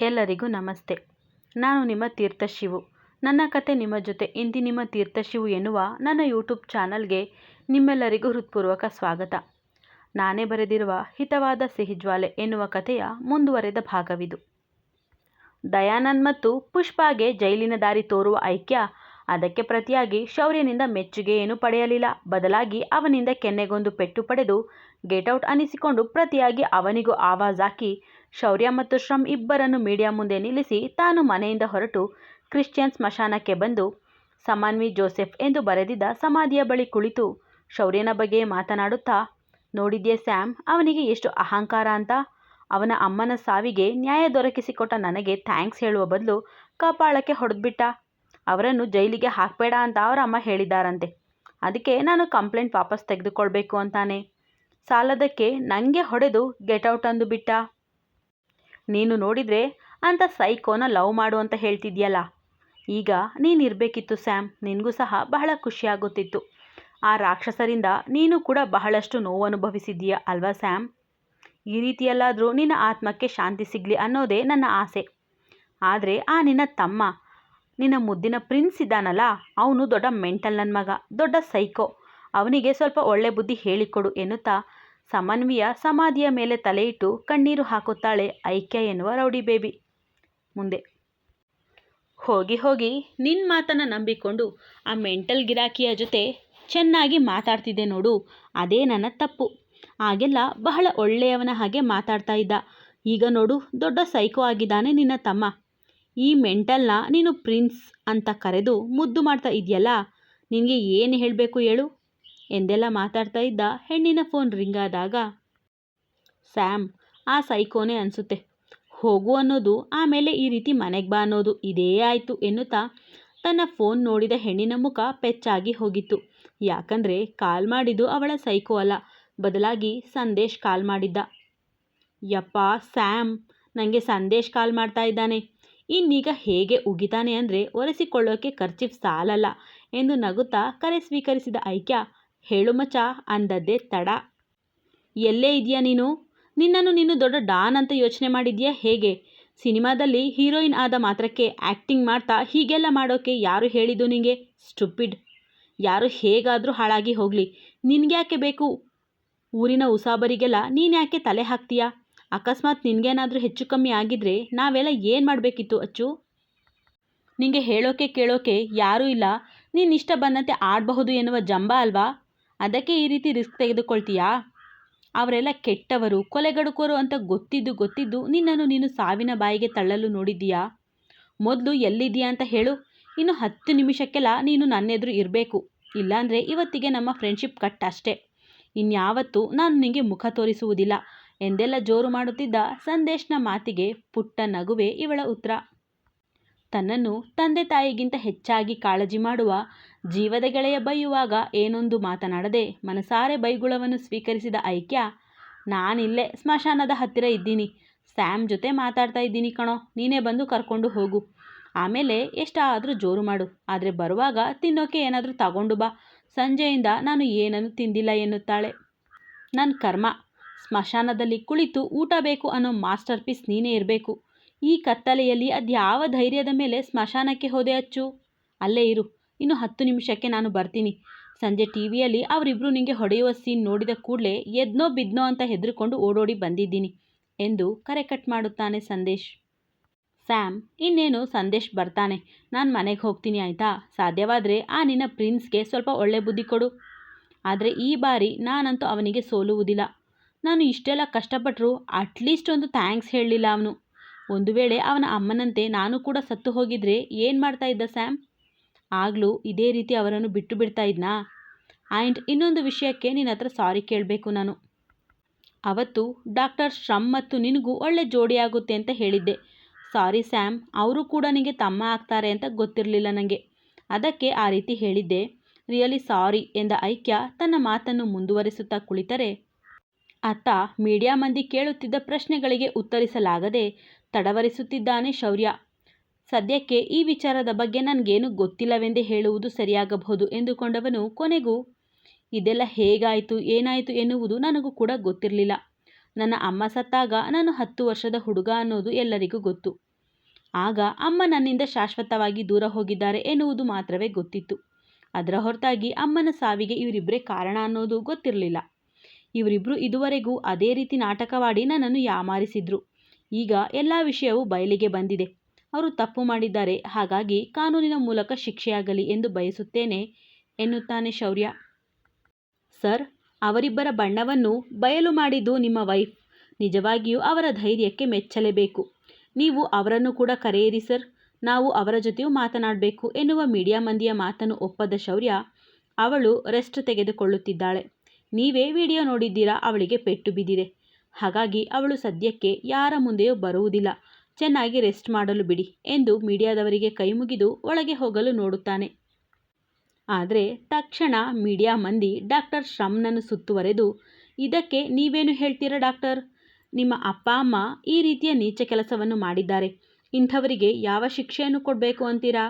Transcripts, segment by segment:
ಎಲ್ಲರಿಗೂ ನಮಸ್ತೆ. ನಾನು ನಿಮ್ಮ ತೀರ್ಥಶಿವು. ನನ್ನ ಕತೆ ನಿಮ್ಮ ಜೊತೆ, ಇಂದಿ ನಿಮ್ಮ ತೀರ್ಥಶಿವು ಎನ್ನುವ ನನ್ನ ಯೂಟ್ಯೂಬ್ ಚಾನಲ್ಗೆ ನಿಮ್ಮೆಲ್ಲರಿಗೂ ಹೃತ್ಪೂರ್ವಕ ಸ್ವಾಗತ. ನಾನೇ ಬರೆದಿರುವ ಹಿತವಾದ ಸಿಹಿಜ್ವಾಲೆ ಎನ್ನುವ ಕಥೆಯ ಮುಂದುವರೆದ ಭಾಗವಿದು. ದಯಾನಂದ್ ಮತ್ತು ಪುಷ್ಪಾಗೆ ಜೈಲಿನ ದಾರಿ ತೋರುವ ಐಕ್ಯ, ಅದಕ್ಕೆ ಪ್ರತಿಯಾಗಿ ಶೌರ್ಯನಿಂದ ಮೆಚ್ಚುಗೆಯನ್ನು ಪಡೆಯಲಿಲ್ಲ. ಬದಲಾಗಿ ಅವನಿಂದ ಕೆನ್ನೆಗೊಂದು ಪೆಟ್ಟು ಪಡೆದು ಗೆಟ್ಔಟ್ ಅನಿಸಿಕೊಂಡು ಪ್ರತಿಯಾಗಿ ಅವನಿಗೂ ಆವಾಜ್ ಹಾಕಿ ಶೌರ್ಯ ಮತ್ತು ಶ್ರಮ್ ಇಬ್ಬರನ್ನು ಮೀಡಿಯಾ ಮುಂದೆ ನಿಲ್ಲಿಸಿ ತಾನು ಮನೆಯಿಂದ ಹೊರಟು ಕ್ರಿಶ್ಚಿಯನ್ ಸ್ಮಶಾನಕ್ಕೆ ಬಂದು ಸಮನ್ವಿ ಜೋಸೆಫ್ ಎಂದು ಬರೆದಿದ್ದ ಸಮಾಧಿಯ ಬಳಿ ಕುಳಿತು ಶೌರ್ಯನ ಬಗ್ಗೆ ಮಾತನಾಡುತ್ತಾ, ನೋಡಿದ್ಯೆ ಸ್ಯಾಮ್, ಅವನಿಗೆ ಎಷ್ಟು ಅಹಂಕಾರ ಅಂತ? ಅವನ ಅಮ್ಮನ ಸಾವಿಗೆ ನ್ಯಾಯ ದೊರಕಿಸಿಕೊಟ್ಟ ನನಗೆ ಥ್ಯಾಂಕ್ಸ್ ಹೇಳುವ ಬದಲು ಕಪಾಳಕ್ಕೆ ಹೊಡೆದ್ಬಿಟ್ಟ. ಅವರನ್ನು ಜೈಲಿಗೆ ಹಾಕಬೇಡ ಅಂತ ಅವರ ಅಮ್ಮ ಹೇಳಿದ್ದಾರಂತೆ ಅದಕ್ಕೆ ನಾನು ಕಂಪ್ಲೇಂಟ್ ವಾಪಸ್ ತೆಗೆದುಕೊಳ್ಬೇಕು ಅಂತಾನೆ. ಸಾಲದಕ್ಕೆ ನನಗೆ ಹೊಡೆದು ಗೆಟೌಟ್ ಅಂದು ಬಿಟ್ಟ ನೀನು ನೋಡಿದರೆ ಅಂತ ಸೈಕೋನ ಲವ್ ಮಾಡು ಅಂತ ಹೇಳ್ತಿದ್ಯಲ್ಲ. ಈಗ ನೀನಿರಬೇಕಿತ್ತು ಸ್ಯಾಮ್. ನಿನಗೂ ಸಹ ಬಹಳ ಖುಷಿಯಾಗುತ್ತಿತ್ತು ಆ ರಾಕ್ಷಸರಿಂದ ನೀನು ಕೂಡ ಬಹಳಷ್ಟು ನೋವು ಅನುಭವಿಸಿದ್ದೀಯ ಅಲ್ವಾ ಸ್ಯಾಮ್? ಈ ರೀತಿಯಲ್ಲಾದರೂ ನಿನ್ನ ಆತ್ಮಕ್ಕೆ ಶಾಂತಿ ಸಿಗಲಿ ಅನ್ನೋದೇ ನನ್ನ ಆಸೆ. ಆದರೆ ಆ ನಿನ್ನ ತಮ್ಮ, ನಿನ್ನ ಮುದ್ದಿನ ಪ್ರಿನ್ಸ್ ಇದ್ದಾನಲ್ಲ, ಅವನು ದೊಡ್ಡ ಮೆಂಟಲ್ ನನ್ನ ಮಗ, ದೊಡ್ಡ ಸೈಕೋ. ಅವನಿಗೆ ಸ್ವಲ್ಪ ಒಳ್ಳೆ ಬುದ್ಧಿ ಹೇಳಿಕೊಡು ಎನ್ನುತ್ತಾ ಸಮನ್ವಿಯ ಸಮಾಧಿಯ ಮೇಲೆ ತಲೆಯಿಟ್ಟು ಕಣ್ಣೀರು ಹಾಕುತ್ತಾಳೆ ಐಕ್ಯ ಎನ್ನುವ ರೌಡಿ ಬೇಬಿ. ಮುಂದೆ. ಹೋಗಿ ಹೋಗಿ ನಿನ್ನ ಮಾತನ್ನು ನಂಬಿಕೊಂಡು ಆ ಮೆಂಟಲ್ ಗಿರಾಕಿಯ ಜೊತೆ ಚೆನ್ನಾಗಿ ಮಾತಾಡ್ತಿದ್ದೆ ನೋಡು. ಅದೇ ನನ್ನ ತಪ್ಪು. ಆಗೆಲ್ಲ ಬಹಳ ಒಳ್ಳೆಯವನ ಹಾಗೆ ಮಾತಾಡ್ತಾ ಇದ್ದ. ಈಗ ನೋಡು, ದೊಡ್ಡ ಸೈಕೋ ಆಗಿದ್ದಾನೆ ನಿನ್ನ ತಮ್ಮ. ಈ ಮೆಂಟಲ್ನ ನೀನು ಪ್ರಿನ್ಸ್ ಅಂತ ಕರೆದು ಮುದ್ದು ಮಾಡ್ತಾ ಇದೆಯಲ್ಲ? ನಿನಗೆ ಏನು ಹೇಳಬೇಕು ಹೇಳು? ಎಂದೆಲ್ಲ ಮಾತಾಡ್ತಾ ಇದ್ದ ಹೆಣ್ಣಿನ ಫೋನ್ ರಿಂಗ್ ಆದಾಗ, ಸ್ಯಾಮ್, ಆ ಸೈಕೋನೇ ಅನಿಸುತ್ತೆ. ಹೋಗು ಅನ್ನೋದು, ಆಮೇಲೆ ಈ ರೀತಿ ಮನೆಗೆ ಬಾ ಅನ್ನೋದು ಇದೇ ಆಯಿತು ಎನ್ನುತ್ತಾ ತನ್ನ ಫೋನ್ ನೋಡಿದ ಹೆಣ್ಣಿನ ಮುಖ ಪೆಚ್ಚಾಗಿ ಹೋಗಿತ್ತು. ಯಾಕಂದರೆ ಕಾಲ್ ಮಾಡಿದ್ದು ಅವಳ ಸೈಕೋ ಅಲ್ಲ. ಬದಲಾಗಿ ಸಂದೇಶ್ ಕಾಲ್ ಮಾಡಿದ್ದ. ಯಪ್ಪ, ಸ್ಯಾಮ್ ನನಗೆ ಸಂದೇಶ್ ಕಾಲ್ ಮಾಡ್ತಾ ಇದ್ದಾನೆ. ಇನ್ನೀಗ ಹೇಗೆ ಉಗಿತಾನೆ ಅಂದರೆ ಒರೆಸಿಕೊಳ್ಳೋಕೆ ಖರ್ಚಿಫ್ ಸಾಲಲ್ಲ ಎಂದು ನಗುತ್ತಾ ಕರೆ ಸ್ವೀಕರಿಸಿದ ಐಕ್ಯ ಹೇಳು ಮಚ್ಚ ಅಂದದ್ದೇ ತಡ. ಎಲ್ಲೇ ಇದೆಯಾ ನೀನು? ನಿನ್ನನ್ನು ನೀನು ದೊಡ್ಡ ಡಾನ್ ಅಂತ ಯೋಚನೆ ಮಾಡಿದ್ಯಾ ಹೇಗೆ? ಸಿನಿಮಾದಲ್ಲಿ ಹೀರೋಯಿನ್ ಆದ ಮಾತ್ರಕ್ಕೆ ಆ್ಯಕ್ಟಿಂಗ್ ಮಾಡ್ತಾ ಹೀಗೆಲ್ಲ ಮಾಡೋಕ್ಕೆ ಯಾರು ಹೇಳಿದ್ದು ನಿನಗೆ ಸ್ಟುಪಿಡ್. ಯಾರು ಹೇಗಾದರೂ ಹಾಳಾಗಿ ಹೋಗಲಿ. ನಿನಗ್ಯಾಕೆ ಬೇಕು? ಊರಿನ ಉಸಾಬರಿಗೆಲ್ಲ ನೀನು ಯಾಕೆ ತಲೆ ಹಾಕ್ತೀಯಾ? ಅಕಸ್ಮಾತ್ ನಿನಗೇನಾದರೂ ಹೆಚ್ಚು ಕಮ್ಮಿ ಆಗಿದ್ರೆ ನಾವೆಲ್ಲ ಏನು ಮಾಡಬೇಕಿತ್ತು ಅಚ್ಚು? ನಿನಗೆ ಹೇಳೋಕೆ ಕೇಳೋಕೆ ಯಾರೂ ಇಲ್ಲ. ನೀನು ಇಷ್ಟ ಬಂದಂತೆ ಆಡಬಹುದು ಎನ್ನುವ ಜಂಬ ಅಲ್ವಾ? ಅದಕ್ಕೆ ಈ ರೀತಿ ರಿಸ್ಕ್ ತೆಗೆದುಕೊಳ್ತೀಯಾ? ಅವರೆಲ್ಲ ಕೆಟ್ಟವರು ಕೊಲೆಗಡುಕೋರು ಅಂತ ಗೊತ್ತಿದ್ದು ಗೊತ್ತಿದ್ದು ನಿನ್ನನ್ನು ನೀನು ಸಾವಿನ ಬಾಯಿಗೆ ತಳ್ಳಲು ನೋಡಿದ್ದೀಯಾ? ಮೊದಲು ಎಲ್ಲಿದ್ದೀಯಾ ಅಂತ ಹೇಳು. ಇನ್ನು ಹತ್ತು ನಿಮಿಷಕ್ಕೆಲ್ಲ ನೀನು ನನ್ನೆದುರು ಇರಬೇಕು. ಇಲ್ಲಾಂದರೆ ಇವತ್ತಿಗೆ ನಮ್ಮ ಫ್ರೆಂಡ್ಶಿಪ್ ಕಟ್ ಅಷ್ಟೇ. ಇನ್ಯಾವತ್ತೂ ನಾನು ನಿನಗೆ ಮುಖ ತೋರಿಸುವುದಿಲ್ಲ. ಎಂದೆಲ್ಲ ಜೋರು ಮಾಡುತ್ತಿದ್ದ ಸಂದೇಶ್ನ ಮಾತಿಗೆ ಪುಟ್ಟ ನಗುವೆ ಇವಳ ಉತ್ತರ. ತನ್ನನ್ನು ತಂದೆ ತಾಯಿಗಿಂತ ಹೆಚ್ಚಾಗಿ ಕಾಳಜಿ ಮಾಡುವ ಜೀವದ ಗೆಳೆಯ ಬೈಯುವಾಗ ಏನೊಂದು ಮಾತನಾಡದೆ ಮನಸಾರೆ ಬೈಗುಳವನ್ನು ಸ್ವೀಕರಿಸಿದ ಐಕ್ಯ, ನಾನಿಲ್ಲೇ ಸ್ಮಶಾನದ ಹತ್ತಿರ ಇದ್ದೀನಿ. ಸ್ಯಾಮ್ ಜೊತೆ ಮಾತಾಡ್ತಾ ಇದ್ದೀನಿ ಕಣೋ, ನೀನೇ ಬಂದು ಕರ್ಕೊಂಡು ಹೋಗು. ಆಮೇಲೆ ಎಷ್ಟಾದರೂ ಜೋರು ಮಾಡು. ಆದರೆ ಬರುವಾಗ ತಿನ್ನೋಕೆ ಏನಾದರೂ ತಗೊಂಡು ಬಾ. ಸಂಜೆಯಿಂದ ನಾನು ಏನನ್ನು ತಿಂದಿಲ್ಲ ಎನ್ನುತ್ತಾಳೆ. ನನ್ನ ಕರ್ಮ, ಸ್ಮಶಾನದಲ್ಲಿ ಕುಳಿತು ಊಟ ಬೇಕು ಅನ್ನೋ ಮಾಸ್ಟರ್ ಪೀಸ್ ನೀನೇ ಇರಬೇಕು. ಈ ಕತ್ತಲೆಯಲ್ಲಿ ಅದ್ಯಾವ ಧೈರ್ಯದ ಮೇಲೆ ಸ್ಮಶಾನಕ್ಕೆ ಹೋದೆ ಅಚ್ಚು? ಅಲ್ಲೇ ಇರು. ಇನ್ನು ಹತ್ತು ನಿಮಿಷಕ್ಕೆ ನಾನು ಬರ್ತೀನಿ. ಸಂಜೆ ಟಿ ವಿಯಲ್ಲಿ ಅವರಿಬ್ಬರು ನಿಮಗೆ ಹೊಡೆಯುವ ಸೀನ್ ನೋಡಿದ ಕೂಡಲೇ ಎದ್ನೋ ಬಿದ್ನೋ ಅಂತ ಹೆದರಿಕೊಂಡು ಓಡೋಡಿ ಬಂದಿದ್ದೀನಿ ಎಂದು ಕರೆ ಕಟ್ ಮಾಡುತ್ತಾನೆ ಸಂದೇಶ್. ಸ್ಯಾಮ್ ಇನ್ನೇನು ಸಂದೇಶ್ ಬರ್ತಾನೆ. ನಾನು ಮನೆಗೆ ಹೋಗ್ತೀನಿ ಆಯಿತಾ? ಸಾಧ್ಯವಾದರೆ ಆ ನಿನ್ನ ಪ್ರಿನ್ಸ್ಗೆ ಸ್ವಲ್ಪ ಒಳ್ಳೆ ಬುದ್ಧಿ ಕೊಡು. ಆದರೆ ಈ ಬಾರಿ ನಾನಂತೂ ಅವನಿಗೆ ಸೋಲುವುದಿಲ್ಲ. ನಾನು ಇಷ್ಟೆಲ್ಲ ಕಷ್ಟಪಟ್ಟರು ಅಟ್ಲೀಸ್ಟ್ ಒಂದು ಥ್ಯಾಂಕ್ಸ್ ಹೇಳಲಿಲ್ಲ ಅವನು. ಒಂದು ವೇಳೆ ಅವನ ಅಮ್ಮನಂತೆ ನಾನು ಕೂಡ ಸತ್ತು ಹೋಗಿದ್ರೆ ಏನು ಮಾಡ್ತಾ ಇದ್ದ, ಸ್ಯಾಮ್? ಆಗಲೂ ಇದೇ ರೀತಿ ಅವರನ್ನು ಬಿಟ್ಟು ಬಿಡ್ತಾ ಇದ್ನಾ? ಆ್ಯಂಡ್ ಇನ್ನೊಂದು ವಿಷಯಕ್ಕೆ ನಿನ್ನ ಹತ್ರ ಸಾರಿ ಕೇಳಬೇಕು ನಾನು. ಅವತ್ತು ಡಾಕ್ಟರ್ ಶ್ರಮ್ ಮತ್ತು ನಿನಗೂ ಒಳ್ಳೆ ಜೋಡಿಯಾಗುತ್ತೆ ಅಂತ ಹೇಳಿದ್ದೆ. Sorry, Sam. ಅವರು ಕೂಡ ನಿನಗೆ ತಮ್ಮ ಆಗ್ತಾರೆ ಅಂತ ಗೊತ್ತಿರಲಿಲ್ಲ ನನಗೆ ಅದಕ್ಕೆ ಆ ರೀತಿ ಹೇಳಿದ್ದೆ. ರಿಯಲಿ ಸಾರಿ ಎಂದ ಐಕ್ಯ ತನ್ನ ಮಾತನ್ನು ಮುಂದುವರಿಸುತ್ತಾ ಕುಳಿತರೆ. ಅತ್ತ ಮೀಡಿಯಾ ಮಂದಿ ಕೇಳುತ್ತಿದ್ದ ಪ್ರಶ್ನೆಗಳಿಗೆ ಉತ್ತರಿಸಲಾಗದೆ ತಡವರಿಸುತ್ತಿದ್ದಾನೆ ಶೌರ್ಯ. ಸದ್ಯಕ್ಕೆ ಈ ವಿಚಾರದ ಬಗ್ಗೆ ನನಗೇನು ಗೊತ್ತಿಲ್ಲವೆಂದೇ ಹೇಳುವುದು ಸರಿಯಾಗಬಹುದು ಎಂದುಕೊಂಡವನು ಕೊನೆಗೂ, ಇದೆಲ್ಲ ಹೇಗಾಯಿತು, ಏನಾಯಿತು ಎನ್ನುವುದು ನನಗೂ ಕೂಡ ಗೊತ್ತಿರಲಿಲ್ಲ. ನನ್ನ ಅಮ್ಮ ಸತ್ತಾಗ ನಾನು ಹತ್ತು ವರ್ಷದ ಹುಡುಗ ಅನ್ನೋದು ಎಲ್ಲರಿಗೂ ಗೊತ್ತು. ಆಗ ಅಮ್ಮ ನನ್ನಿಂದ ಶಾಶ್ವತವಾಗಿ ದೂರ ಹೋಗಿದ್ದಾರೆ ಎನ್ನುವುದು ಮಾತ್ರವೇ ಗೊತ್ತಿತ್ತು. ಅದರ ಹೊರತಾಗಿ ಅಮ್ಮನ ಸಾವಿಗೆ ಇವರಿಬ್ಬರೇ ಕಾರಣ ಅನ್ನೋದು ಗೊತ್ತಿರಲಿಲ್ಲ. ಇವರಿಬ್ಬರು ಇದುವರೆಗೂ ಅದೇ ರೀತಿ ನಾಟಕವಾಡಿ ನನ್ನನ್ನು ಯಾಮಾರಿಸಿದ್ರು. ಈಗ ಎಲ್ಲ ವಿಷಯವೂ ಬಯಲಿಗೆ ಬಂದಿದೆ. ಅವರು ತಪ್ಪು ಮಾಡಿದ್ದಾರೆ. ಹಾಗಾಗಿ ಕಾನೂನಿನ ಮೂಲಕ ಶಿಕ್ಷೆಯಾಗಲಿ ಎಂದು ಬಯಸುತ್ತೇನೆ ಎನ್ನುತ್ತಾನೆ ಶೌರ್ಯ. ಸರ್, ಅವರಿಬ್ಬರ ಬಣ್ಣವನ್ನು ಬಯಲು ಮಾಡಿದ್ದು ನಿಮ್ಮ ವೈಫ್. ನಿಜವಾಗಿಯೂ ಅವರ ಧೈರ್ಯಕ್ಕೆ ಮೆಚ್ಚಲೇಬೇಕು. ನೀವು ಅವರನ್ನು ಕೂಡ ಕರೆಯಿರಿ ಸರ್. ನಾವು ಅವರ ಜೊತೆಯೂ ಮಾತನಾಡಬೇಕು ಎನ್ನುವ ಮೀಡಿಯಾ ಮಂದಿಯ ಮಾತನ್ನು ಒಪ್ಪದ ಶೌರ್ಯ ಅವಳು ರೆಸ್ಟ್ ತೆಗೆದುಕೊಳ್ಳುತ್ತಿದ್ದಾಳೆ. ನೀವೇ ವಿಡಿಯೋ ನೋಡಿದ್ದೀರಾ ಅವಳಿಗೆ ಪೆಟ್ಟು ಬಿದ್ದಿದೆ. ಹಾಗಾಗಿ ಅವಳು ಸದ್ಯಕ್ಕೆ ಯಾರ ಮುಂದೆಯೂ ಬರುವುದಿಲ್ಲ. ಚೆನ್ನಾಗಿ ರೆಸ್ಟ್ ಮಾಡಲು ಬಿಡಿ ಎಂದು ಮೀಡಿಯಾದವರಿಗೆ ಕೈ ಮುಗಿದು ಒಳಗೆ ಹೋಗಲು ನೋಡುತ್ತಾನೆ. ಆದರೆ ತಕ್ಷಣ ಮೀಡಿಯಾ ಮಂದಿ ಡಾಕ್ಟರ್ ಶ್ರಮ್ನನ್ನು ಸುತ್ತುವರೆದು, ಇದಕ್ಕೆ ನೀವೇನು ಹೇಳ್ತೀರಾ ಡಾಕ್ಟರ್? ನಿಮ್ಮ ಅಪ್ಪ, ಅಮ್ಮ ಈ ರೀತಿಯ ನೀಚ ಕೆಲಸವನ್ನು ಮಾಡಿದ್ದಾರೆ. ಇಂಥವರಿಗೆ ಯಾವ ಶಿಕ್ಷೆಯನ್ನು ಕೊಡಬೇಕು ಅಂತೀರಾ?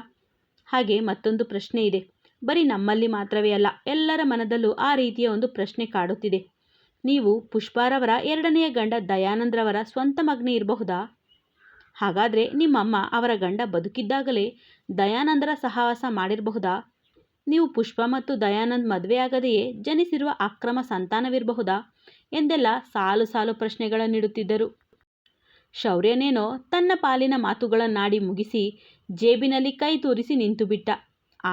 ಹಾಗೆ ಮತ್ತೊಂದು ಪ್ರಶ್ನೆ ಇದೆ. ಬರೀ ನಮ್ಮಲ್ಲಿ ಮಾತ್ರವೇ ಅಲ್ಲ, ಎಲ್ಲರ ಮನದಲ್ಲೂ ಆ ರೀತಿಯ ಒಂದು ಪ್ರಶ್ನೆ ಕಾಡುತ್ತಿದೆ. ನೀವು ಪುಷ್ಪಾರವರ ಎರಡನೆಯ ಗಂಡ ದಯಾನಂದ್ರವರ ಸ್ವಂತ ಮಗ್ನಿ ಇರಬಹುದಾ? ಹಾಗಾದರೆ ನಿಮ್ಮಮ್ಮ ಅವರ ಗಂಡ ಬದುಕಿದ್ದಾಗಲೇ ದಯಾನಂದರ ಸಹವಾಸ ಮಾಡಿರಬಹುದಾ? ನೀವು ಪುಷ್ಪ ಮತ್ತು ದಯಾನಂದ್ ಮದುವೆಯಾಗದೆಯೇ ಜನಿಸಿರುವ ಅಕ್ರಮ ಸಂತಾನವಿರಬಹುದಾ? ಎಂದೆಲ್ಲ ಸಾಲು ಸಾಲು ಪ್ರಶ್ನೆಗಳನ್ನಿಡುತ್ತಿದ್ದರು ಶೌರ್ಯನೇನೋ ತನ್ನ ಪಾಲಿನ ಮಾತುಗಳನ್ನಾಡಿ ಮುಗಿಸಿ ಜೇಬಿನಲ್ಲಿ ಕೈ ತೋರಿಸಿ ನಿಂತುಬಿಟ್ಟ.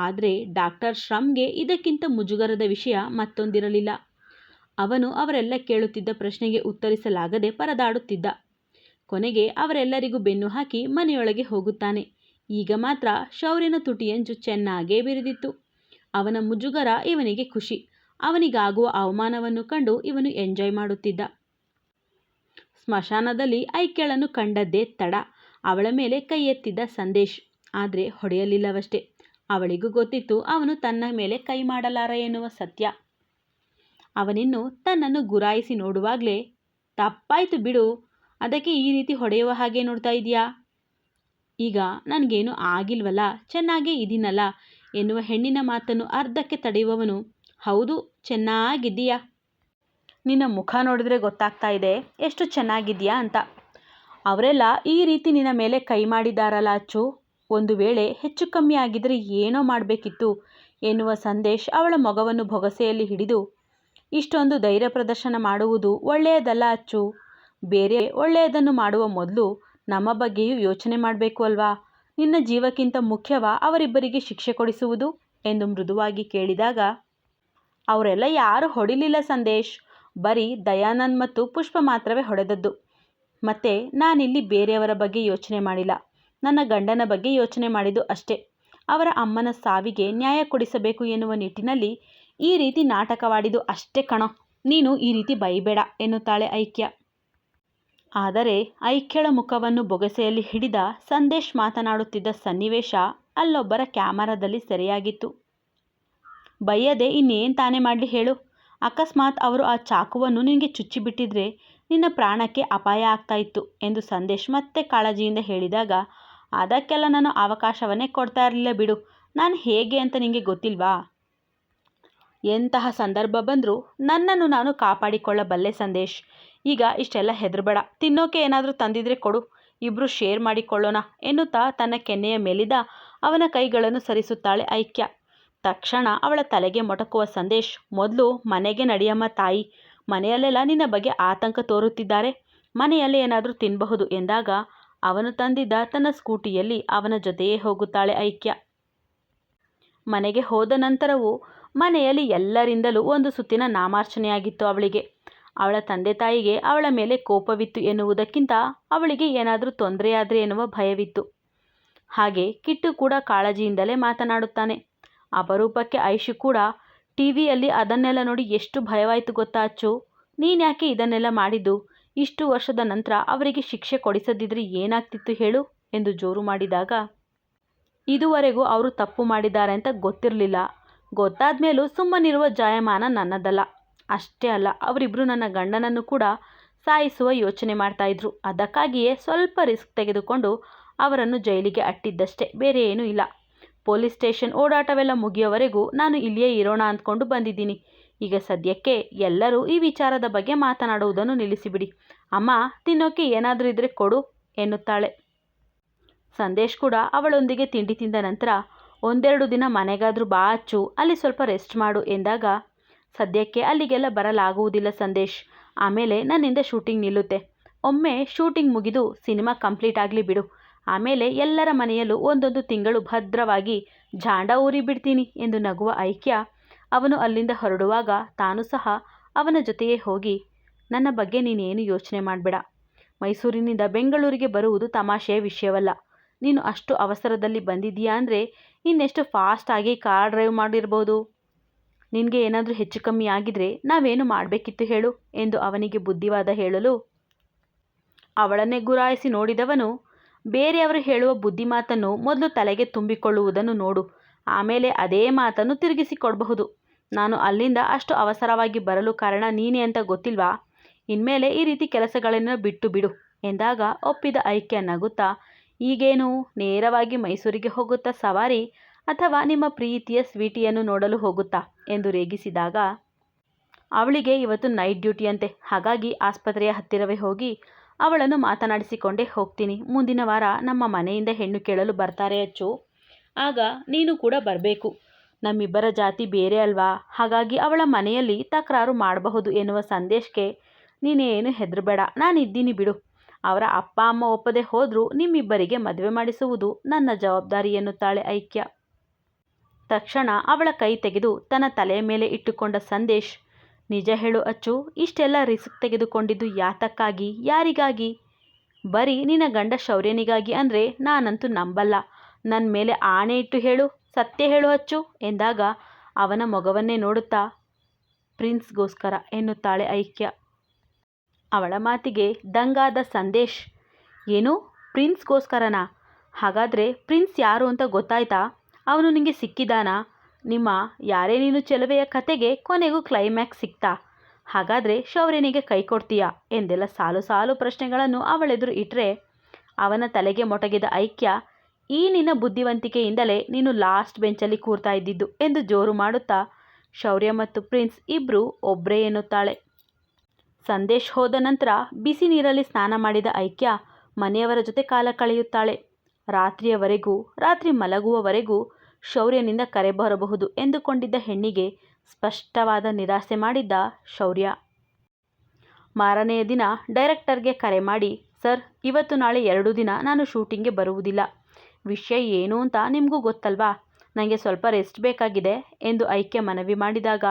ಆದರೆ ಡಾಕ್ಟರ್ ಶ್ರಮ್ಗೆ ಇದಕ್ಕಿಂತ ಮುಜುಗರದ ವಿಷಯ ಮತ್ತೊಂದಿರಲಿಲ್ಲ. ಅವನು ಅವರೆಲ್ಲ ಕೇಳುತ್ತಿದ್ದ ಪ್ರಶ್ನೆಗೆ ಉತ್ತರಿಸಲಾಗದೆ ಪರದಾಡುತ್ತಿದ್ದ. ಕೊನೆಗೆ ಅವರೆಲ್ಲರಿಗೂ ಬೆನ್ನು ಹಾಕಿ ಮನೆಯೊಳಗೆ ಹೋಗುತ್ತಾನೆ. ಈಗ ಮಾತ್ರ ಶೌರ್ಯನ ತುಟಿಯಂಜು ಚೆನ್ನಾಗೇ ಬಿರಿದಿತ್ತು. ಅವನ ಮುಜುಗರ ಇವನಿಗೆ ಖುಷಿ. ಅವನಿಗಾಗುವ ಅವಮಾನವನ್ನು ಕಂಡು ಇವನು ಎಂಜಾಯ್ ಮಾಡುತ್ತಿದ್ದ. ಸ್ಮಶಾನದಲ್ಲಿ ಐಕ್ಯಳನ್ನು ಕಂಡದ್ದೇ ತಡ. ಅವಳ ಮೇಲೆ ಕೈ ಎತ್ತಿದ್ದ ಸಂದೇಶ್. ಆದರೆ ಹೊಡೆಯಲಿಲ್ಲವಷ್ಟೇ. ಅವಳಿಗೂ ಗೊತ್ತಿತ್ತು ಅವನು ತನ್ನ ಮೇಲೆ ಕೈ ಮಾಡಲಾರ ಎನ್ನುವ ಸತ್ಯ. ಅವನಿನ್ನು ತನ್ನನ್ನು ಗುರಾಯಿಸಿ ನೋಡುವಾಗಲೇ, ತಪ್ಪಾಯಿತು ಬಿಡು ಅದಕ್ಕೆ ಈ ರೀತಿ ಹೊಡೆಯುವ ಹಾಗೆ ನೋಡ್ತಾ ಇದೆಯಾ? ಈಗ ನನಗೇನು ಆಗಿಲ್ವಲ್ಲ, ಚೆನ್ನಾಗೇ ಇದೀನಲ್ಲ ಎನ್ನುವ ಹೆಣ್ಣಿನ ಮಾತನ್ನು ಅರ್ಧಕ್ಕೆ ತಡೆಯುವವನು. ಹೌದು, ಚೆನ್ನಾಗಿದ್ದೀಯಾ? ನಿನ್ನ ಮುಖ ನೋಡಿದ್ರೆ ಗೊತ್ತಾಗ್ತಾ ಇದೆ, ಎಷ್ಟು ಚೆನ್ನಾಗಿದೆಯಾ ಅಂತ. ಅವರೆಲ್ಲ ಈ ರೀತಿ ನಿನ್ನ ಮೇಲೆ ಕೈ ಮಾಡಿದಾರಲ್ಲ ಅಚ್ಚು. ಒಂದು ವೇಳೆ ಹೆಚ್ಚು ಕಮ್ಮಿ ಆಗಿದ್ರೆ ಏನೋ ಮಾಡಬೇಕಿತ್ತು ಎನ್ನುವ ಸಂದೇಶ್ ಅವಳ ಮೊಗವನ್ನು ಬೊಗಸೆಯಲ್ಲಿ ಹಿಡಿದು, ಇಷ್ಟೊಂದು ಧೈರ್ಯ ಪ್ರದರ್ಶನ ಮಾಡುವುದು ಒಳ್ಳೆಯದಲ್ಲ ಅಚ್ಚು. ಬೇರೆ ಒಳ್ಳೆಯದನ್ನು ಮಾಡುವ ಮೊದಲು ನಮ್ಮ ಬಗ್ಗೆಯೂ ಯೋಚನೆ ಮಾಡಬೇಕು ಅಲ್ವಾ? ನಿನ್ನ ಜೀವಕ್ಕಿಂತ ಮುಖ್ಯವಾ ಅವರಿಬ್ಬರಿಗೆ ಶಿಕ್ಷೆ ಕೊಡಿಸುವುದು? ಎಂದು ಮೃದುವಾಗಿ ಕೇಳಿದಾಗ, ಅವರೆಲ್ಲ ಯಾರು ಹೊಡಿಲಿಲ್ಲ ಸಂದೇಶ್. ಬರೀ ದಯಾನಂದ್ ಮತ್ತು ಪುಷ್ಪ ಮಾತ್ರವೇ ಹೊಡೆದದ್ದು. ಮತ್ತೆ ನಾನಿಲ್ಲಿ ಬೇರೆಯವರ ಬಗ್ಗೆ ಯೋಚನೆ ಮಾಡಿಲ್ಲ. ನನ್ನ ಗಂಡನ ಬಗ್ಗೆ ಯೋಚನೆ ಮಾಡಿದ್ದು ಅಷ್ಟೇ. ಅವರ ಅಮ್ಮನ ಸಾವಿಗೆ ನ್ಯಾಯ ಕೊಡಿಸಬೇಕು ಎನ್ನುವ ನಿಟ್ಟಿನಲ್ಲಿ ಈ ರೀತಿ ನಾಟಕವಾಡಿದು ಅಷ್ಟೇ ಕಣೋ. ನೀನು ಈ ರೀತಿ ಬೈಬೇಡ ಎನ್ನುತ್ತಾಳೆ ಐಕ್ಯ. ಆದರೆ ಐಕ್ಯಳ ಮುಖವನ್ನು ಬೊಗಸೆಯಲ್ಲಿ ಹಿಡಿದ ಸಂದೇಶ್ ಮಾತನಾಡುತ್ತಿದ್ದ ಸನ್ನಿವೇಶ ಅಲ್ಲೊಬ್ಬರ ಕ್ಯಾಮರಾದಲ್ಲಿ ಸೆರೆಯಾಗಿತ್ತು. ಬಯ್ಯದೆ ಇನ್ನೇನು ತಾನೇ ಮಾಡಲಿ ಹೇಳು. ಅಕಸ್ಮಾತ್ ಅವರು ಆ ಚಾಕುವನ್ನು ನಿನಗೆ ಚುಚ್ಚಿಬಿಟ್ಟಿದ್ರೆ ನಿನ್ನ ಪ್ರಾಣಕ್ಕೆ ಅಪಾಯ ಆಗ್ತಾ ಇತ್ತು ಎಂದು ಸಂದೇಶ್ ಮತ್ತೆ ಕಾಳಜಿಯಿಂದ ಹೇಳಿದಾಗ, ಅದಕ್ಕೆಲ್ಲ ನಾನು ಅವಕಾಶವನ್ನೇ ಕೊಡ್ತಾ ಇರಲಿಲ್ಲ ಬಿಡು. ನಾನು ಹೇಗೆ ಅಂತ ನಿನಗೆ ಗೊತ್ತಿಲ್ವಾ? ಎಂತಹ ಸಂದರ್ಭ ಬಂದರೂ ನನ್ನನ್ನು ನಾನು ಕಾಪಾಡಿಕೊಳ್ಳಬಲ್ಲೆ ಸಂದೇಶ್. ಈಗ ಇಷ್ಟೆಲ್ಲ ಹೆದರಬೇಡ. ತಿನ್ನೋಕೆ ಏನಾದರೂ ತಂದಿದ್ರೆ ಕೊಡು. ಇಬ್ಬರು ಶೇರ್ ಮಾಡಿಕೊಳ್ಳೋಣ ಎನ್ನುತ್ತಾ ತನ್ನ ಕೆನ್ನೆಯ ಮೇಲಿದ್ದ ಅವನ ಕೈಗಳನ್ನು ಸರಿಸುತ್ತಾಳೆ ಐಕ್ಯ. ತಕ್ಷಣ ಅವಳ ತಲೆಗೆ ಮೊಟಕುವ ಸಂದೇಶ್, ಮೊದಲು ಮನೆಗೆ ನಡೆಯಮ್ಮ ತಾಯಿ. ಮನೆಯಲ್ಲೆಲ್ಲ ನಿನ್ನ ಬಗ್ಗೆ ಆತಂಕ ತೋರುತ್ತಿದ್ದಾರೆ. ಮನೆಯಲ್ಲೇ ಏನಾದರೂ ತಿನ್ನಬಹುದು ಎಂದಾಗ ಅವನು ತಂದಿದ್ದ ತನ್ನ ಸ್ಕೂಟಿಯಲ್ಲಿ ಅವನ ಜೊತೆಯೇ ಹೋಗುತ್ತಾಳೆ ಐಕ್ಯ. ಮನೆಗೆ ಹೋದ ನಂತರವೂ ಮನೆಯಲ್ಲಿ ಎಲ್ಲರಿಂದಲೂ ಒಂದು ಸುತ್ತಿನ ನಾಮಾರ್ಚನೆಯಾಗಿತ್ತು ಅವಳಿಗೆ. ಅವಳ ತಂದೆ ತಾಯಿಗೆ ಅವಳ ಮೇಲೆ ಕೋಪವಿತ್ತು ಎನ್ನುವುದಕ್ಕಿಂತ ಅವಳಿಗೆ ಏನಾದರೂ ತೊಂದರೆಯಾದರೆ ಎನ್ನುವ ಭಯವಿತ್ತು. ಹಾಗೆ ಕಿಟ್ಟು ಕೂಡ ಕಾಳಜಿಯಿಂದಲೇ ಮಾತನಾಡುತ್ತಾನೆ. ಅಪರೂಪಕ್ಕೆ ಐಶು ಕೂಡ ಟಿ ವಿಯಲ್ಲಿ ಅದನ್ನೆಲ್ಲ ನೋಡಿ ಎಷ್ಟು ಭಯವಾಯಿತು ಗೊತ್ತಾ ಅಚ್ಚು? ನೀನ್ಯಾಕೆ ಇದನ್ನೆಲ್ಲ ಮಾಡಿದ್ದು? ಇಷ್ಟು ವರ್ಷದ ನಂತರ ಅವರಿಗೆ ಶಿಕ್ಷೆ ಕೊಡಿಸದಿದ್ರೆ ಏನಾಗ್ತಿತ್ತು ಹೇಳು ಎಂದು ಜೋರು ಮಾಡಿದಾಗ, ಇದುವರೆಗೂ ಅವರು ತಪ್ಪು ಮಾಡಿದ್ದಾರೆ ಅಂತ ಗೊತ್ತಿರಲಿಲ್ಲ. ಗೊತ್ತಾದ ಮೇಲೂ ಸುಮ್ಮನಿರುವ ಜಾಯಮಾನ ನನ್ನದಲ್ಲ. ಅಷ್ಟೇ ಅಲ್ಲ ಅವರಿಬ್ಬರು ನನ್ನ ಗಂಡನನ್ನು ಕೂಡ ಸಾಯಿಸುವ ಯೋಚನೆ ಮಾಡ್ತಾಯಿದ್ರು ಅದಕ್ಕಾಗಿಯೇ ಸ್ವಲ್ಪ ರಿಸ್ಕ್ ತೆಗೆದುಕೊಂಡು ಅವರನ್ನು ಜೈಲಿಗೆ ಅಟ್ಟಿದ್ದಷ್ಟೇ, ಬೇರೆ ಏನೂ ಇಲ್ಲ. ಪೊಲೀಸ್ ಸ್ಟೇಷನ್ ಓಡಾಟವೆಲ್ಲ ಮುಗಿಯೋವರೆಗೂ ನಾನು ಇಲ್ಲಿಯೇ ಇರೋಣ ಅಂದ್ಕೊಂಡು ಬಂದಿದ್ದೀನಿ. ಈಗ ಸದ್ಯಕ್ಕೆ ಎಲ್ಲರೂ ಈ ವಿಚಾರದ ಬಗ್ಗೆ ಮಾತನಾಡುವುದನ್ನು ನಿಲ್ಲಿಸಿಬಿಡಿ. ಅಮ್ಮ, ತಿನ್ನೋಕೆ ಏನಾದರೂ ಇದ್ದರೆ ಕೊಡು, ಎನ್ನುತ್ತಾಳೆ. ಸಂದೇಶ್ ಕೂಡ ಅವಳೊಂದಿಗೆ ತಿಂಡಿ ತಿಂದ ನಂತರ ಒಂದೆರಡು ದಿನ ಮನೆಗಾದರೂ ಬಾ ಅಚ್ಚು, ಅಲ್ಲಿ ಸ್ವಲ್ಪ ರೆಸ್ಟ್ ಮಾಡು ಎಂದಾಗ ಸದ್ಯಕ್ಕೆ ಅಲ್ಲಿಗೆಲ್ಲ ಬರಲಾಗುವುದಿಲ್ಲ ಸಂದೇಶ್. ಆಮೇಲೆ ನನ್ನಿಂದ ಶೂಟಿಂಗ್ ನಿಲ್ಲುತ್ತೆ. ಒಮ್ಮೆ ಶೂಟಿಂಗ್ ಮುಗಿದು ಸಿನಿಮಾ ಕಂಪ್ಲೀಟ್ ಆಗಲಿ ಬಿಡು. ಆಮೇಲೆ ಎಲ್ಲರ ಮನೆಯಲ್ಲೂ ಒಂದೊಂದು ತಿಂಗಳು ಭದ್ರವಾಗಿ ಜಾಂಡ ಊರಿ ಬಿಡ್ತೀನಿ ಎಂದು ನಗುವ ಐಕ್ಯ ಅವನು ಅಲ್ಲಿಂದ ಹೊರಡುವಾಗ ತಾನು ಸಹ ಅವನ ಜೊತೆಯೇ ಹೋಗಿ, ನನ್ನ ಬಗ್ಗೆ ನೀನೇನು ಯೋಚನೆ ಮಾಡಬೇಡ. ಮೈಸೂರಿನಿಂದ ಬೆಂಗಳೂರಿಗೆ ಬರುವುದು ತಮಾಷೆಯ ವಿಷಯವಲ್ಲ. ನೀನು ಅಷ್ಟು ಅವಸರದಲ್ಲಿ ಬಂದಿದ್ದೀಯಾ ಅಂದರೆ ಇನ್ನೆಷ್ಟು ಫಾಸ್ಟಾಗಿ ಕಾರ್ ಡ್ರೈವ್ ಮಾಡಿರ್ಬೋದು? ನಿನಗೆ ಏನಾದರೂ ಹೆಚ್ಚು ಕಮ್ಮಿ ಆಗಿದ್ರೆ ನಾವೇನು ಮಾಡಬೇಕಿತ್ತು ಹೇಳು ಎಂದು ಅವನಿಗೆ ಬುದ್ಧಿವಾದ ಹೇಳಲು. ಅವಳನ್ನೇ ಗುರಾಯಿಸಿ ನೋಡಿದವನು, ಬೇರೆಯವರು ಹೇಳುವ ಬುದ್ಧಿಮಾತನ್ನು ಮೊದಲು ತಲೆಗೆ ತುಂಬಿಕೊಳ್ಳುವುದನ್ನು ನೋಡು, ಆಮೇಲೆ ಅದೇ ಮಾತನ್ನು ತಿರುಗಿಸಿಕೊಡಬಹುದು. ನಾನು ಅಲ್ಲಿಂದ ಅಷ್ಟು ಅವಸರವಾಗಿ ಬರಲು ಕಾರಣ ನೀನೇ ಅಂತ ಗೊತ್ತಿಲ್ವಾ? ಇನ್ಮೇಲೆ ಈ ರೀತಿ ಕೆಲಸಗಳನ್ನು ಬಿಟ್ಟು ಬಿಡು ಎಂದಾಗ ಒಪ್ಪಿದ ಐಕ್ಯ ನಗುತ್ತಾ ಈಗೇನು ನೇರವಾಗಿ ಮೈಸೂರಿಗೆ ಹೋಗುತ್ತಾ ಸವಾರಿ ಅಥವಾ ನಿಮ್ಮ ಪ್ರೀತಿಯ ಸ್ವೀಟಿಯನ್ನು ನೋಡಲು ಹೋಗುತ್ತಾ ಎಂದು ರೇಗಿಸಿದಾಗ, ಅವಳಿಗೆ ಇವತ್ತು ನೈಟ್ ಡ್ಯೂಟಿಯಂತೆ ಹಾಗಾಗಿ ಆಸ್ಪತ್ರೆಯ ಹತ್ತಿರವೇ ಹೋಗಿ ಅವಳನ್ನು ಮಾತನಾಡಿಸಿಕೊಂಡೇ ಹೋಗ್ತೀನಿ. ಮುಂದಿನ ವಾರ ನಮ್ಮ ಮನೆಯಿಂದ ಹೆಣ್ಣು ಕೇಳಲು ಬರ್ತಾರೆ ಅಚ್ಚು. ಆಗ ನೀನು ಕೂಡ ಬರಬೇಕು. ನಮ್ಮಿಬ್ಬರ ಜಾತಿ ಬೇರೆ ಅಲ್ವಾ? ಹಾಗಾಗಿ ಅವಳ ಮನೆಯಲ್ಲಿ ತಕರಾರು ಮಾಡಬಹುದು ಎನ್ನುವ ಸಂದೇಶಕ್ಕೆ ನೀನೇನು ಹೆದರಬೇಡ. ನಾನಿದ್ದೀನಿ ಬಿಡು. ಅವರ ಅಪ್ಪ, ಅಮ್ಮ ಒಪ್ಪದೆ ಹೋದರೂ ನಿಮ್ಮಿಬ್ಬರಿಗೆ ಮದುವೆ ಮಾಡಿಸುವುದು ನನ್ನ ಜವಾಬ್ದಾರಿ ಎನ್ನುತ್ತಾಳೆ ಐಕ್ಯ. ತಕ್ಷಣ ಅವಳ ಕೈ ತೆಗೆದು ತನ್ನ ತಲೆಯ ಮೇಲೆ ಇಟ್ಟುಕೊಂಡ ಸಂದೇಶ್, ನಿಜ ಹೇಳು ಅಚ್ಚು, ಇಷ್ಟೆಲ್ಲ ರಿಸ್ಕ್ ತೆಗೆದುಕೊಂಡಿದ್ದು ಯಾತಕ್ಕಾಗಿ, ಯಾರಿಗಾಗಿ? ಬರೀ ನಿನ್ನ ಗಂಡ ಶೌರ್ಯನಿಗಾಗಿ ಅಂದರೆ ನಾನಂತೂ ನಂಬಲ್ಲ. ನನ್ನ ಮೇಲೆ ಆಣೆ ಇಟ್ಟು ಹೇಳು, ಸತ್ಯ ಹೇಳು ಅಚ್ಚು, ಎಂದಾಗ ಅವನ ಮೊಗವನ್ನೇ ನೋಡುತ್ತಾ, ಪ್ರಿನ್ಸ್ಗೋಸ್ಕರ, ಎನ್ನುತ್ತಾಳೆ ಐಕ್ಯ. ಅವಳ ಮಾತಿಗೆ ದಂಗಾದ ಸಂದೇಶ್, ಏನು, ಪ್ರಿನ್ಸ್ಗೋಸ್ಕರನಾ? ಹಾಗಾದರೆ ಪ್ರಿನ್ಸ್ ಯಾರು ಅಂತ ಗೊತ್ತಾಯ್ತಾ? ಅವನು ನಿಮಗೆ ಸಿಕ್ಕಿದಾನಾ? ನಿಮ್ಮ ಯಾರೇ ನೀನು ಚೆಲುವೆಯ ಕತೆಗೆ ಕೊನೆಗೂ ಕ್ಲೈಮ್ಯಾಕ್ಸ್ ಸಿಕ್ತಾ? ಹಾಗಾದರೆ ಶೌರ್ಯನಿಗೆ ಕೈ ಕೊಡ್ತೀಯಾ? ಎಂದೆಲ್ಲ ಸಾಲು ಸಾಲು ಪ್ರಶ್ನೆಗಳನ್ನು ಅವಳೆದುರು ಇಟ್ಟರೆ ಅವನ ತಲೆಗೆ ಮೊಟಗಿದ ಐಕ್ಯ, ಈ ನಿನ್ನ ಬುದ್ಧಿವಂತಿಕೆಯಿಂದಲೇ ನೀನು ಲಾಸ್ಟ್ ಬೆಂಚಲ್ಲಿ ಕೂರ್ತಾ ಇದ್ದಿದ್ದು ಎಂದು ಜೋರು ಮಾಡುತ್ತಾ, ಶೌರ್ಯ ಮತ್ತು ಪ್ರಿನ್ಸ್ ಇಬ್ಬರು ಒಬ್ಬರೇ ಎನ್ನುತ್ತಾಳೆ. ಸಂದೇಶ್ ಹೋದ ನಂತರ ಬಿಸಿ ನೀರಲ್ಲಿ ಸ್ನಾನ ಮಾಡಿದ ಐಕ್ಯ ಮನೆಯವರ ಜೊತೆ ಕಾಲ ಕಳೆಯುತ್ತಾಳೆ. ರಾತ್ರಿಯವರೆಗೂ, ರಾತ್ರಿ ಮಲಗುವವರೆಗೂ ಶೌರ್ಯನಿಂದ ಕರೆ ಬರಬಹುದು ಎಂದುಕೊಂಡಿದ್ದ ಹೆಣ್ಣಿಗೆ ಸ್ಪಷ್ಟವಾದ ನಿರಾಸೆ ಮಾಡಿದ್ದ ಶೌರ್ಯ. ಮಾರನೆಯ ದಿನ ಡೈರೆಕ್ಟರ್ಗೆ ಕರೆ ಮಾಡಿ, ಸರ್, ಇವತ್ತು ನಾಳೆ ಎರಡು ದಿನ ನಾನು ಶೂಟಿಂಗ್ಗೆ ಬರುವುದಿಲ್ಲ. ವಿಷಯ ಏನು ಅಂತ ನಿಮಗೂ ಗೊತ್ತಲ್ವಾ? ನನಗೆ ಸ್ವಲ್ಪ ರೆಸ್ಟ್ ಬೇಕಾಗಿದೆ ಎಂದು ಐಕ್ಯ ಮನವಿ ಮಾಡಿದಾಗ,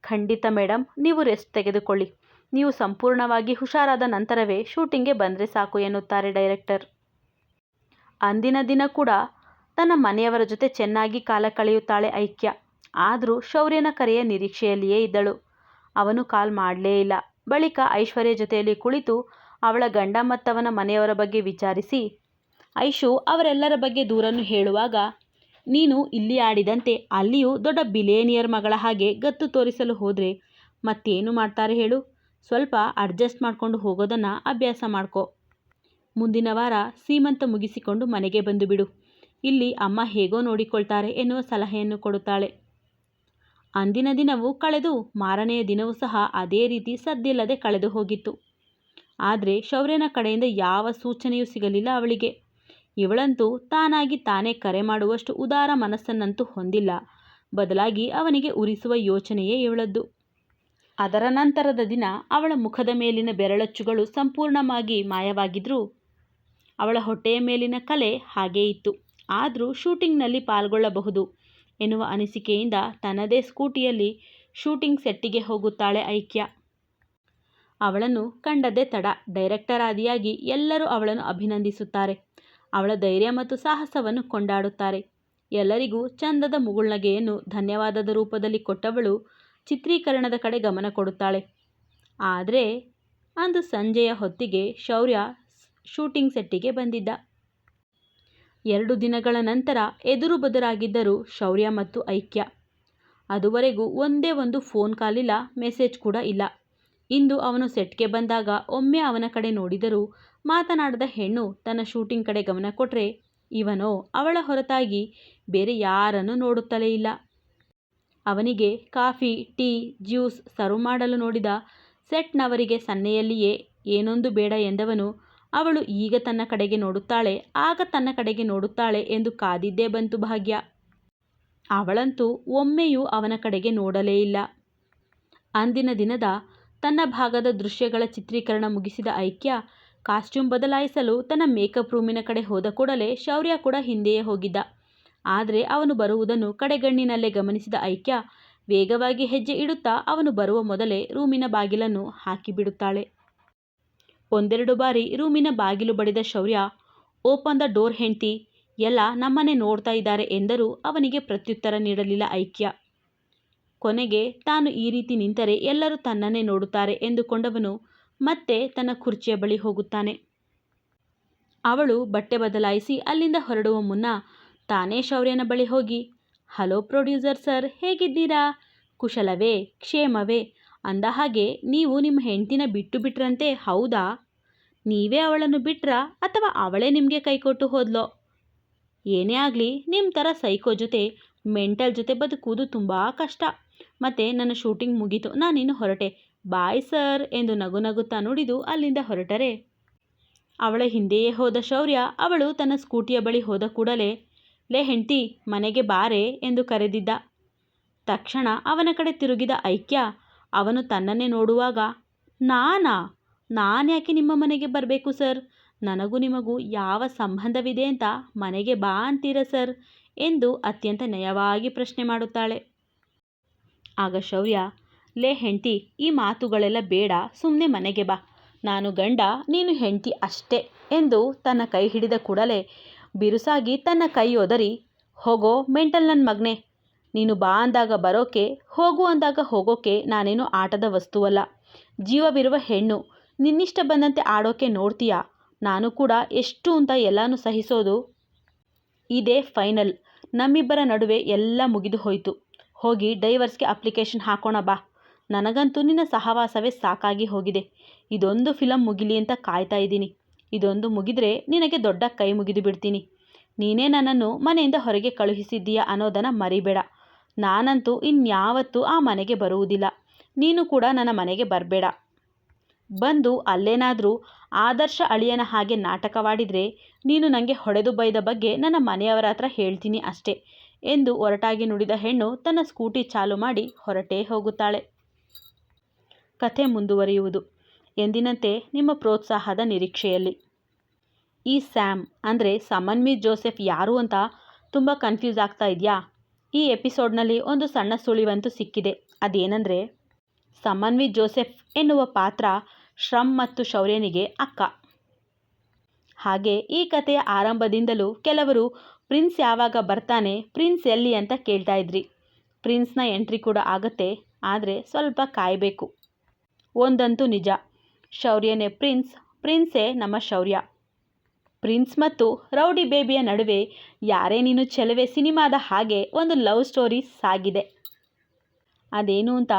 ಖಂಡಿತ ಮೇಡಮ್ ನೀವು ರೆಸ್ಟ್ ತೆಗೆದುಕೊಳ್ಳಿ. ನೀವು ಸಂಪೂರ್ಣವಾಗಿ ಹುಷಾರಾದ ನಂತರವೇ ಶೂಟಿಂಗ್ಗೆ ಬಂದರೆ ಸಾಕು ಎನ್ನುತ್ತಾರೆ ಡೈರೆಕ್ಟರ್. ಅಂದಿನ ದಿನ ಕೂಡ ತನ್ನ ಮನೆಯವರ ಜೊತೆ ಚೆನ್ನಾಗಿ ಕಾಲ ಕಳೆಯುತ್ತಾಳೆ ಐಕ್ಯ. ಆದರೂ ಶೌರ್ಯನ ಕರೆಯ ನಿರೀಕ್ಷೆಯಲ್ಲಿಯೇ ಇದ್ದಳು. ಅವನು ಕಾಲ್ ಮಾಡಲೇ ಇಲ್ಲ. ಬಳಿಕ ಐಶ್ವರ್ಯ ಜೊತೆಯಲ್ಲಿ ಕುಳಿತು ಅವಳ ಗಂಡ ಮತ್ತವನ ಮನೆಯವರ ಬಗ್ಗೆ ವಿಚಾರಿಸಿ, ಐಶು, ಅವರೆಲ್ಲರ ಬಗ್ಗೆ ದೂರನ್ನು ಹೇಳುವಾಗ ನೀನು ಇಲ್ಲಿ ಆಡಿದಂತೆ ಅಲ್ಲಿಯೂ ದೊಡ್ಡ ಬಿಲೇನಿಯರ್ ಮಗಳ ಹಾಗೆ ಗತ್ತು ತೋರಿಸಲು ಹೋದರೆ ಮತ್ತೇನು ಮಾಡ್ತಾರೆ ಹೇಳು. ಸ್ವಲ್ಪ ಅಡ್ಜಸ್ಟ್ ಮಾಡಿಕೊಂಡು ಹೋಗೋದನ್ನು ಅಭ್ಯಾಸ ಮಾಡ್ಕೋ. ಮುಂದಿನ ವಾರ ಸೀಮಂತ ಮುಗಿಸಿಕೊಂಡು ಮನೆಗೆ ಬಂದು ಬಿಡು. ಇಲ್ಲಿ ಅಮ್ಮ ಹೇಗೋ ನೋಡಿಕೊಳ್ತಾರೆ ಎನ್ನುವ ಸಲಹೆಯನ್ನು ಕೊಡುತ್ತಾಳೆ. ಅಂದಿನ ದಿನವೂ ಕಳೆದು ಮಾರನೆಯ ದಿನವೂ ಸಹ ಅದೇ ರೀತಿ ಸದ್ದಿಲ್ಲದೆ ಕಳೆದು ಹೋಗಿತ್ತು. ಆದರೆ ಶೌರ್ಯನ ಕಡೆಯಿಂದ ಯಾವ ಸೂಚನೆಯೂ ಸಿಗಲಿಲ್ಲ ಅವಳಿಗೆ. ಇವಳಂತೂ ತಾನಾಗಿ ತಾನೇ ಕರೆ ಮಾಡುವಷ್ಟು ಉದಾರ ಮನಸ್ಸನ್ನಂತೂ ಹೊಂದಿಲ್ಲ. ಬದಲಾಗಿ ಅವನಿಗೆ ಉರಿಸುವ ಯೋಚನೆಯೇ ಇವಳದ್ದು. ಅದರ ನಂತರದ ದಿನ ಅವಳ ಮುಖದ ಮೇಲಿನ ಬೆರಳಚ್ಚುಗಳು ಸಂಪೂರ್ಣವಾಗಿ ಮಾಯವಾಗಿದ್ದರೂ ಅವಳ ಹೊಟ್ಟೆಯ ಮೇಲಿನ ಕಲೆ ಹಾಗೇ ಇತ್ತು. ಆದರೂ ಶೂಟಿಂಗ್ನಲ್ಲಿ ಪಾಲ್ಗೊಳ್ಳಬಹುದು ಎನ್ನುವ ಅನಿಸಿಕೆಯಿಂದ ತನ್ನದೇ ಸ್ಕೂಟಿಯಲ್ಲಿ ಶೂಟಿಂಗ್ ಸೆಟ್ಟಿಗೆ ಹೋಗುತ್ತಾಳೆ ಐಕ್ಯ. ಅವಳನ್ನು ಕಂಡದೆ ತಡ. ಡೈರೆಕ್ಟರ್ ಆದಿಯಾಗಿ ಎಲ್ಲರೂ ಅವಳನ್ನು ಅಭಿನಂದಿಸುತ್ತಾರೆ. ಅವಳ ಧೈರ್ಯ ಮತ್ತು ಸಾಹಸವನ್ನು ಕೊಂಡಾಡುತ್ತಾರೆ. ಎಲ್ಲರಿಗೂ ಚಂದದ ಮುಗುಳ್ನಗೆಯನ್ನು ಧನ್ಯವಾದದ ರೂಪದಲ್ಲಿ ಕೊಟ್ಟವಳು ಚಿತ್ರೀಕರಣದ ಕಡೆ ಗಮನ ಕೊಡುತ್ತಾಳೆ. ಆದರೆ ಅಂದು ಸಂಜೆಯ ಹೊತ್ತಿಗೆ ಶೌರ್ಯ ಶೂಟಿಂಗ್ ಸೆಟ್ಟಿಗೆ ಬಂದಿದ್ದ. ಎರಡು ದಿನಗಳ ನಂತರ ಎದುರು ಬದುರಾಗಿದ್ದರು ಶೌರ್ಯ ಮತ್ತು ಐಕ್ಯ. ಅದುವರೆಗೂ ಒಂದೇ ಒಂದು ಫೋನ್ ಕಾಲ್ ಇಲ್ಲ ಮೆಸೇಜ್ ಕೂಡ ಇಲ್ಲ. ಇಂದು ಅವನು ಸೆಟ್ಗೆ ಬಂದಾಗ ಒಮ್ಮೆ ಅವನ ಕಡೆ ನೋಡಿದರೂ ಮಾತನಾಡದ ಹೆಣ್ಣು ತನ್ನ ಶೂಟಿಂಗ್ ಕಡೆ ಗಮನ ಕೊಟ್ಟರೆ ಇವನೋ, ಅವಳ ಹೊರತಾಗಿ ಬೇರೆ ಯಾರನ್ನು ನೋಡುತ್ತಲೇ ಇಲ್ಲ. ಅವನಿಗೆ ಕಾಫಿ, ಟೀ, ಜ್ಯೂಸ್ ಸರ್ವ್ ಮಾಡಲು ನೋಡಿದ ಸೆಟ್ನವರಿಗೆ ಸನ್ನೆಯಲ್ಲಿಯೇ, ಏನೊಂದು ಬೇಡ ಎಂದವನು, ಅವಳು ಈಗ ತನ್ನ ಕಡೆಗೆ ನೋಡುತ್ತಾಳೆ, ಆಗ ತನ್ನ ಕಡೆಗೆ ನೋಡುತ್ತಾಳೆ ಎಂದು ಕಾದಿದ್ದೇ ಬಂತು ಭಾಗ್ಯ. ಅವಳಂತೂ ಒಮ್ಮೆಯೂ ಅವನ ಕಡೆಗೆ ನೋಡಲೇ ಇಲ್ಲ. ಅಂದಿನ ದಿನದ ತನ್ನ ಭಾಗದ ದೃಶ್ಯಗಳ ಚಿತ್ರೀಕರಣ ಮುಗಿಸಿದ ಐಕ್ಯ, ಕಾಸ್ಟ್ಯೂಮ್ ಬದಲಾಯಿಸಲು ತನ್ನ ಮೇಕಪ್ ರೂಮಿನ ಕಡೆ ಹೋದ ಕೂಡಲೇ ಶೌರ್ಯ ಕೂಡ ಹಿಂದೆಯೇ ಹೋಗಿದ್ದ. ಆದರೆ ಅವನು ಬರುವುದನ್ನು ಕಡೆಗಣ್ಣಿನಲ್ಲೇ ಗಮನಿಸಿದ ಐಕ್ಯ ವೇಗವಾಗಿ ಹೆಜ್ಜೆ ಇಡುತ್ತಾ ಅವನು ಬರುವ ಮೊದಲೇ ರೂಮಿನ ಬಾಗಿಲನ್ನು ಹಾಕಿಬಿಡುತ್ತಾಳೆ. ಒಂದೆರಡು ಬಾರಿ ರೂಮಿನ ಬಾಗಿಲು ಬಡಿದ ಶೌರ್ಯ ಓಪನ್ ದ ಡೋರ್ ಹೆಂಡ್ತಿ, ಎಲ್ಲ ನಮ್ಮನೆ ನೋಡ್ತಾ ಇದ್ದಾರೆ ಎಂದರೂ ಅವನಿಗೆ ಪ್ರತ್ಯುತ್ತರ ನೀಡಲಿಲ್ಲ ಐಕ್ಯ. ಕೊನೆಗೆ ತಾನು ಈ ರೀತಿ ನಿಂತರೆ ಎಲ್ಲರೂ ತನ್ನನ್ನೇ ನೋಡುತ್ತಾರೆ ಎಂದುಕೊಂಡವನು ಮತ್ತೆ ತನ್ನ ಕುರ್ಚಿಯ ಬಳಿ ಹೋಗುತ್ತಾನೆ. ಅವಳು ಬಟ್ಟೆ ಬದಲಾಯಿಸಿ ಅಲ್ಲಿಂದ ಹೊರಡುವ ಮುನ್ನ ತಾನೇ ಶೌರ್ಯನ ಬಳಿ ಹೋಗಿ, ಹಲೋ ಪ್ರೊಡ್ಯೂಸರ್ ಸರ್, ಹೇಗಿದ್ದೀರಾ? ಕುಶಲವೇ, ಕ್ಷೇಮವೇ? ಅಂದ ಹಾಗೆ ನೀವು ನಿಮ್ಮ ಹೆಂಡ್ತಿನ ಬಿಟ್ಟು ಬಿಟ್ರಂತೆ ಹೌದಾ? ನೀವೇ ಅವಳನ್ನು ಬಿಟ್ರಾ ಅಥವಾ ಅವಳೇ ನಿಮಗೆ ಕೈಕೊಟ್ಟು ಹೋದ್ಲೋ? ಏನೇ ಆಗಲಿ ನಿಮ್ಮ ಥರ ಸೈಕೋ ಜೊತೆ, ಮೆಂಟಲ್ ಜೊತೆ ಬದುಕುವುದು ತುಂಬ ಕಷ್ಟ. ಮತ್ತು ನನ್ನ ಶೂಟಿಂಗ್ ಮುಗೀತು, ನಾನಿನ್ನು ಹೊರಟೆ. ಬಾಯ್ ಸರ್ ಎಂದು ನಗು ನಗುತ್ತಾ ನುಡಿದು ಅಲ್ಲಿಂದ ಹೊರಟರೆ. ಅವಳ ಹಿಂದೆಯೇ ಹೋದ ಶೌರ್ಯ, ಅವಳು ತನ್ನ ಸ್ಕೂಟಿಯ ಬಳಿ ಹೋದ ಕೂಡಲೇ ಲೇ ಹೆಂಡ್ತಿ, ಮನೆಗೆ ಬಾರೆ ಎಂದು ಕರೆದಿದ್ದ. ತಕ್ಷಣ ಅವನ ಕಡೆ ತಿರುಗಿದ ಐಕ್ಯ, ಅವನು ತನ್ನನ್ನೇ ನೋಡುವಾಗ, ನಾನಾ? ನಾನ್ಯಾಕೆ ನಿಮ್ಮ ಮನೆಗೆ ಬರಬೇಕು ಸರ್? ನನಗೂ ನಿಮಗೂ ಯಾವ ಸಂಬಂಧವಿದೆ ಅಂತ ಮನೆಗೆ ಬಾ ಅಂತೀರ ಸರ್? ಎಂದು ಅತ್ಯಂತ ನಯವಾಗಿ ಪ್ರಶ್ನೆ ಮಾಡುತ್ತಾಳೆ. ಆಗ ಶೌರ್ಯ, ಲೇ ಹೆಂಡ್ತಿ, ಈ ಮಾತುಗಳೆಲ್ಲ ಬೇಡ ಸುಮ್ಮನೆ ಮನೆಗೆ ಬಾ. ನಾನು ಗಂಡ, ನೀನು ಹೆಂಡ್ತಿ ಅಷ್ಟೇ ಎಂದು ತನ್ನ ಕೈ ಹಿಡಿದ ಕೂಡಲೇ ಬಿರುಸಾಗಿ ತನ್ನ ಕೈ ಒದರಿ, ಹೋಗೋ ಮೆಂಟಲ್ ನನ್ನ ಮಗ್ನೆ, ನೀನು ಬಾ ಅಂದಾಗ ಬರೋಕೆ, ಹೋಗು ಅಂದಾಗ ಹೋಗೋಕೆ ನಾನೇನು ಆಟದ ವಸ್ತುವಲ್ಲ. ಜೀವವಿರುವ ಹೆಣ್ಣು, ನಿನ್ನಿಷ್ಟ ಬಂದಂತೆ ಆಡೋಕೆ ನೋಡ್ತೀಯಾ? ನಾನು ಕೂಡ ಎಷ್ಟು ಅಂತ ಎಲ್ಲನೂ ಸಹಿಸೋದು? ಇದೇ ಫೈನಲ್. ನಮ್ಮಿಬ್ಬರ ನಡುವೆ ಎಲ್ಲ ಮುಗಿದು ಹೋಯಿತು. ಹೋಗಿ ಡೈವರ್ಸ್ಗೆ ಅಪ್ಲಿಕೇಶನ್ ಹಾಕೋಣ ಬಾ. ನನಗಂತೂ ನಿನ್ನ ಸಹವಾಸವೇ ಸಾಕಾಗಿ ಹೋಗಿದೆ. ಇದೊಂದು ಫಿಲಮ್ ಮುಗಿಲಿ ಅಂತ ಕಾಯ್ತಾ ಇದ್ದೀನಿ. ಇದೊಂದು ಮುಗಿದರೆ ನಿನಗೆ ದೊಡ್ಡ ಕೈ ಮುಗಿದು ಬಿಡ್ತೀನಿ. ನೀನೇ ನನ್ನನ್ನು ಮನೆಯಿಂದ ಹೊರಗೆ ಕಳುಹಿಸಿದ್ದೀಯಾ ಅನ್ನೋದನ್ನು ಮರಿಬೇಡ. ನಾನಂತೂ ಇನ್ಯಾವತ್ತೂ ಆ ಮನೆಗೆ ಬರುವುದಿಲ್ಲ. ನೀನು ಕೂಡ ನನ್ನ ಮನೆಗೆ ಬರಬೇಡ. ಬಂದು ಅಲ್ಲೇನಾದರೂ ಆದರ್ಶ ಅಳಿಯನ ಹಾಗೆ ನಾಟಕವಾಡಿದರೆ ನೀನು ನನಗೆ ಹೊಡೆದು ಬೈದ ಬಗ್ಗೆ ನನ್ನ ಮನೆಯವರ ಹತ್ರ ಹೇಳ್ತೀನಿ ಅಷ್ಟೇ ಎಂದು ಒರಟಾಗಿ ನುಡಿದ ಹೆಣ್ಣು ತನ್ನ ಸ್ಕೂಟಿ ಚಾಲು ಮಾಡಿ ಹೊರಟೇ ಹೋಗುತ್ತಾಳೆ. ಕಥೆ ಮುಂದುವರಿಯುವುದು. ಎಂದಿನಂತೆ ನಿಮ್ಮ ಪ್ರೋತ್ಸಾಹದ ನಿರೀಕ್ಷೆಯಲ್ಲಿ. ಈ ಸ್ಯಾಮ್ ಅಂದರೆ ಸಮನ್ಮೀತ್ ಜೋಸೆಫ್ ಯಾರು ಅಂತ ತುಂಬ ಕನ್ಫ್ಯೂಸ್ ಆಗ್ತಾ ಇದೆಯಾ? ಈ ಎಪಿಸೋಡ್ನಲ್ಲಿ ಒಂದು ಸಣ್ಣ ಸುಳಿವಂತೂ ಸಿಕ್ಕಿದೆ. ಅದೇನೆಂದರೆ ಸಮನ್ವಿತ್ ಜೋಸೆಫ್ ಎನ್ನುವ ಪಾತ್ರ ಶ್ರಮ್ ಮತ್ತು ಶೌರ್ಯನಿಗೆ ಅಕ್ಕ. ಹಾಗೆ ಈ ಕಥೆಯ ಆರಂಭದಿಂದಲೂ ಕೆಲವರು, ಪ್ರಿನ್ಸ್ ಯಾವಾಗ ಬರ್ತಾನೆ, ಪ್ರಿನ್ಸ್ ಎಲ್ಲಿ ಅಂತ ಕೇಳ್ತಾ ಇದ್ರಿ. ಪ್ರಿನ್ಸ್ನ ಎಂಟ್ರಿ ಕೂಡ ಆಗತ್ತೆ, ಆದರೆ ಸ್ವಲ್ಪ ಕಾಯಬೇಕು. ಒಂದಂತೂ ನಿಜ. ಶೌರ್ಯನೇ ಪ್ರಿನ್ಸ್, ಪ್ರಿನ್ಸೇ ನಮ್ಮ ಶೌರ್ಯ. ಪ್ರಿನ್ಸ್ ಮತ್ತು ರೌಡಿ ಬೇಬಿಯ ನಡುವೆ ಯಾರೇ ನೀನು ಚೆಲುವೆ ಸಿನಿಮಾದ ಹಾಗೆ ಒಂದು ಲವ್ ಸ್ಟೋರಿ ಸಾಗಿದೆ. ಅದೇನು ಅಂತ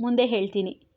ಮುಂದೆ ಹೇಳ್ತೀನಿ.